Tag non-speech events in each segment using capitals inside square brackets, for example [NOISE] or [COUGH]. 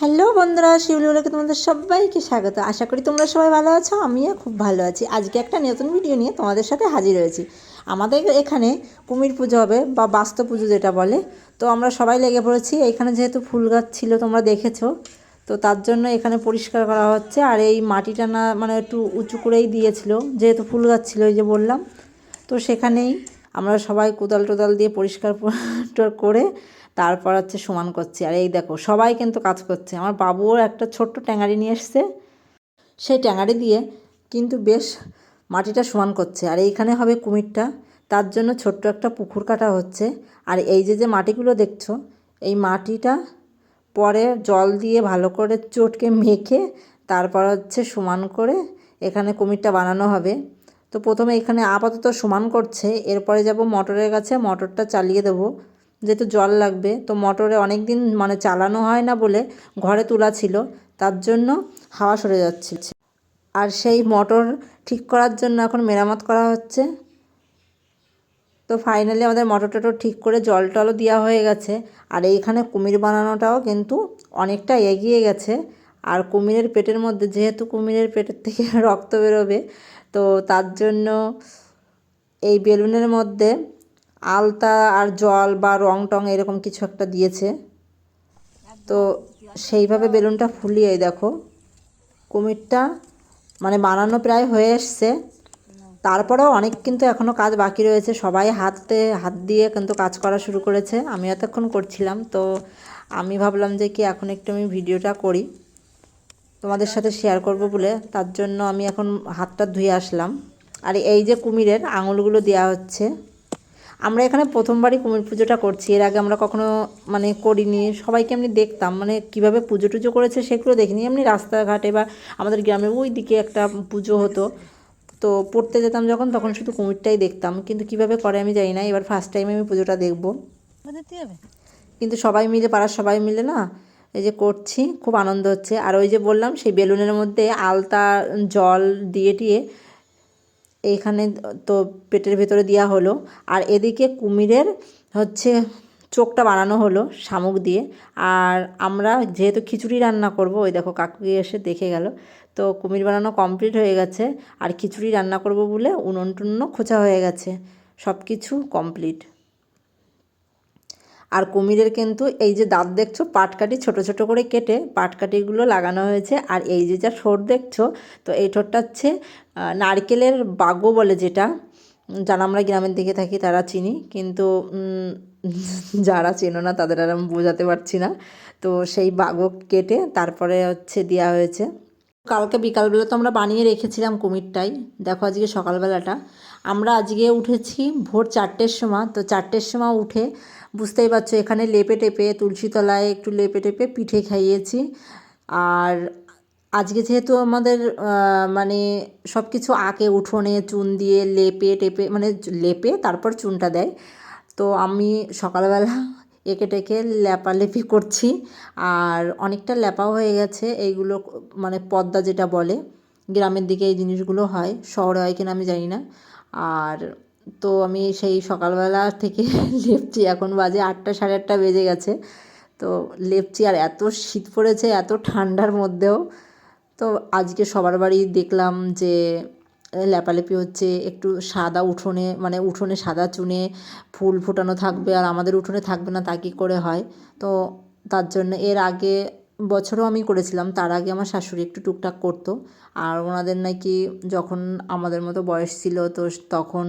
Hello বন্ধুরা শিউলিগুলোকে তোমাদের সবাইকে স্বাগত। আশা করি তোমরা সবাই ভালো আছো, আমিও খুব ভালো আছি। আজকে একটা নতুন ভিডিও নিয়ে তোমাদের সাথে হাজির হয়েছি। আমাদের এখানে কুমির পুজো হবে, বা বাস্তব পুজো যেটা বলে। তো আমরা সবাই লেগে পড়েছি, এখানে যেহেতু ফুল গাছ ছিল তোমরা দেখেছ, তো তার জন্য এখানে পরিষ্কার করা হচ্ছে। আর এই মাটিটা না মানে একটু উঁচু করেই দিয়েছিল, যেহেতু ফুল গাছ ছিল ওই যে বললাম। তো সেখানেই আমরা সবাই কোদাল টোদাল দিয়ে পরিষ্কার করে তারপর হচ্ছে সমান করছি। আর এই দেখো, সবাই কিন্তু কাজ করছে। আমার বাবুও একটা ছোট্ট ট্যাঙারি নিয়ে এসছে। সেই ট্যাঙারি দিয়ে কিন্তু বেশ মাটিটা সমান করছে। আর এইখানে হবে কুমিরটা। তার জন্য ছোট্ট একটা পুকুর কাটা হচ্ছে। আর এই যে যে মাটিগুলো দেখছ, এই মাটিটা পরে জল দিয়ে ভালো করে চটকে মেখে তারপর হচ্ছে সমান করে এখানে কুমিরটা বানানো হবে। তো প্রথমে এখানে আপাতত সমান করছে। এরপরে যাব মোটরের কাছে। মোটরটা চালিয়ে দেবো। যেহেতু জল লাগবে, তো মোটরে অনেক দিন মানে চালানো হয় না বলে ঘরে তোলা ছিল, তার জন্য হাওয়া সরে যাচ্ছে। আর সেই মোটর ঠিক করার জন্য এখন মেরামত করা হচ্ছে। তো ফাইনালি আমাদের মটর টটর ঠিক করে জল টলও দেওয়া হয়ে গেছে। আর এইখানে কুমির বানানোটাও কিন্তু অনেকটা এগিয়ে গেছে। আর কুমিরের পেটের মধ্যে, যেহেতু কুমিরের পেটের থেকে রক্ত বেরোবে, তো তার জন্য এই বেলুনের মধ্যে আলতা আর জল বা রং টং এরকম কিছু একটা দিয়েছে। তো সেইভাবে বেলুনটা ফুলিয়ে দেখো, কুমিরটা মানে বানানো প্রায় হয়ে এসছে। তারপরেও অনেক কিন্তু এখনও কাজ বাকি রয়েছে, সবাই হাতে, হাত দিয়ে কিন্তু কাজ করা শুরু করেছে। আমি এতক্ষণ করছিলাম, তো আমি ভাবলাম যে কি এখন একটু আমি ভিডিওটা করি, তোমাদের সাথে শেয়ার করব বলে। তার জন্য আমি এখন হাতটা ধুয়ে আসলাম। আর এই যে কুমিরের আঙুলগুলো দেওয়া হচ্ছে আমরা এখানে প্রথমবারই কুমির পুজোটা করছি। এর আগে আমরা কখনো মানে করিনি। সবাইকে এমনি দেখতাম। মানে কীভাবে পুজো টুজো করেছে সেগুলো দেখিনি। এমনি রাস্তাঘাটে বা আমাদের গ্রামের ওই দিকে একটা পুজো হতো। তো পড়তে যেতাম যখন তখন শুধু কুমিরটাই দেখতাম। কিন্তু কীভাবে করে আমি জানি না। এবার ফার্স্ট টাইম আমি পুজোটা দেখব। কিন্তু সবাই মিলে পাড়ার সবাই মিলে না এই যে করছি খুব আনন্দ হচ্ছে। আর ওই যে বললাম সেই বেলুনের মধ্যে আলতা জল দিয়ে টিয়ে এইখানে তো পেটের ভেতরে দেওয়া হলো। আর এদিকে কুমিরের হচ্ছে চোখটা বানানো হলো শামুক দিয়ে। আর আমরা যেহেতু খিচুড়ি রান্না করব, ওই দেখো কাকু এসে দেখে গেল। তো কুমির বানানো কমপ্লিট হয়ে গেছে। আর খিচুড়ি রান্না করব বলে উনুন টুনুনও খোঁচা হয়ে গেছে। সব কিছু কমপ্লিট আর কুমিরের কিন্তু এই যে দাঁত দেখছ, পাটকাঠি ছোট ছোট করে কেটে পাটকাঠিগুলো লাগানো হয়েছে। আর এই যে যা ঠোঁট দেখছ, তো এই ঠোঁটটা হচ্ছে নারকেলের বাগো বলে যেটা, যারা আমরা গ্রামের দিকে থাকি তারা চিনি, কিন্তু যারা চেনো না তাদের আর আমি বোঝাতে পারছি না। তো সেই বাগো কেটে তারপরে হচ্ছে দেওয়া হয়েছে। কালকে বিকালবেলা তো আমরা বানিয়ে রেখেছিলাম কুমিরটাই। দেখো আজকে সকালবেলাটা। আমরা আজকে উঠেছি ভোর চারটের সময়। তো চারটের সময় উঠে বুঝতেই পারছ, এখানে লেপে টেপে তুলসী তলায় একটু লেপে টেপে পিঠে খাইয়েছি। আর আজকে যেহেতু আমাদের মানে সব কিছু আঁকে, উঠোনে, চুন দিয়ে লেপে টেপে মানে লেপে তারপর চুনটা দেয়। তো আমি সকালবেলা এঁকে টেকে লেপালেপি করছি। আর অনেকটা লেপাও হয়ে গেছে। এইগুলো মানে পদ্মা যেটা বলে, গ্রামের দিকে এই জিনিসগুলো হয়। শহরে হয় কিনা আমি জানি না। আর তো আমি সেই সকালবেলা থেকে [LAUGHS] লেপছি এখন বাজে আটটা সাড়ে আটটা বেজে গেছে। তো লেপছি আর এত শীত পড়েছে, এত ঠান্ডার মধ্যেও। তো আজকে সবার বাড়ি দেখলাম যে লেপালেপি হচ্ছে একটু সাদা উঠোনে মানে উঠোনে সাদা চুনে ফুল ফোটানো থাকবে আর আমাদের উঠোনে থাকবে না, তা কী করে হয়? তো তার জন্য এর আগে বছরও আমি করেছিলাম, তার আগে আমার শাশুড়ি একটু টুকটাক করতো আর ওনাদের নাকি যখন আমাদের মতো বয়স ছিল তো তখন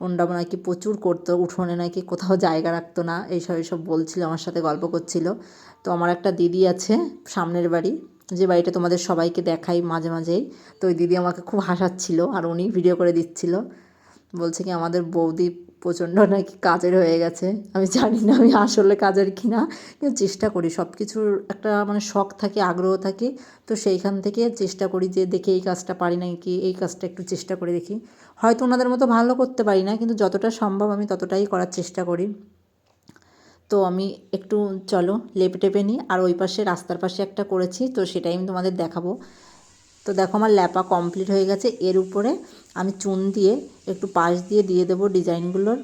ওনারা নাকি প্রচুর করতো, উঠোনে নাকি কোথাও জায়গা রাখতো না, এইসব এইসব বলছিল, আমার সাথে গল্প করছিল। তো আমার একটা দিদি আছে সামনের বাড়ি যে বাড়িটা তোমাদের সবাইকে দেখাই মাঝে মাঝেই। তো ওই দিদি আমাকে খুব হাসাচ্ছিল আর উনি ভিডিও করে দিচ্ছিল। বলছে কি, আমাদের বৌদি প্রচণ্ড নাকি কাজের হয়ে গেছে। আমি জানি না আমি আসলে কাজের কি না কিন্তু চেষ্টা করি। সব কিছুর একটা মানে শখ থাকে, আগ্রহ থাকে। তো সেইখান থেকে চেষ্টা করি যে দেখি এই কাজটা পারি না কি এই কাজটা একটু চেষ্টা করে দেখি। হয়তো ওনাদের মতো ভালো করতে পারি না, কিন্তু যতটা সম্ভব আমি ততটাই করার চেষ্টা করি। তো আমি একটু চলো লেপে টেপে নিই। আর ওই পাশে, রাস্তার পাশে একটা করেছি, তো সেটাই আমি তোমাদের দেখাবো। তো দেখো আমার ল্যাপা কমপ্লিট হয়ে গেছে। এর উপরে আমি চুন দিয়ে একটু পাশ দিয়ে দিয়ে দেবো ডিজাইনগুলোর।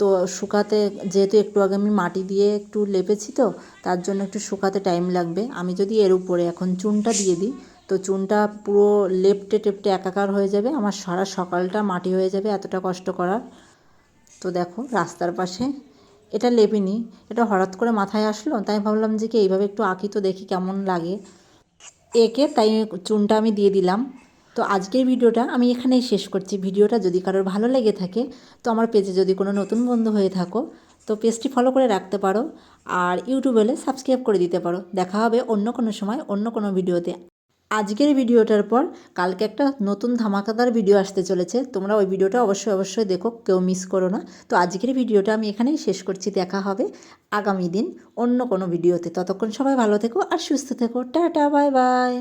তো শুকাতে, যেহেতু একটু আগে আমি মাটি দিয়ে একটু লেপেছি তো, তার জন্য একটু শুকাতে টাইম লাগবে। আমি যদি এর উপরে এখন চুনটা দিয়ে দিই, তো চুনটা পুরো লেপটে টেপটে একাকার হয়ে যাবে। আমার সারা সকালটা মাটি হয়ে যাবে এতটা কষ্ট করার। তো দেখো, রাস্তার পাশে এটা লেপিনি এটা হঠাৎ করে মাথায় আসলো, তাই ভাবলাম যে কি এইভাবে একটু আঁকি তো দেখি কেমন লাগে। একে তাই চুনটা আমি দিয়ে দিলাম। তো আজকের ভিডিওটা আমি এখানেই শেষ করছি। ভিডিওটা যদি কারোর ভালো লেগে থাকে, তো আমার পেজে যদি কোনো নতুন বন্ধু হয়ে থাকো, তো পেজটি ফলো করে রাখতে পারো, আর ইউটিউবে সাবস্ক্রাইব করে দিতে পারো। দেখা হবে অন্য কোনো সময় অন্য কোনো ভিডিওতে। আজকের ভিডিওটার পর কালকে একটা নতুন ধামাকাদার ভিডিও আসতে চলেছে। তোমরা ওই ভিডিওটা অবশ্যই অবশ্যই দেখো, কেউ মিস করো না। তো আজকের ভিডিওটা আমি এখানেই শেষ করছি। দেখা হবে আগামী দিন অন্য কোনো ভিডিওতে। ততক্ষণ সবাই ভালো থেকো আর সুস্থ থেকো। Tata, bye bye.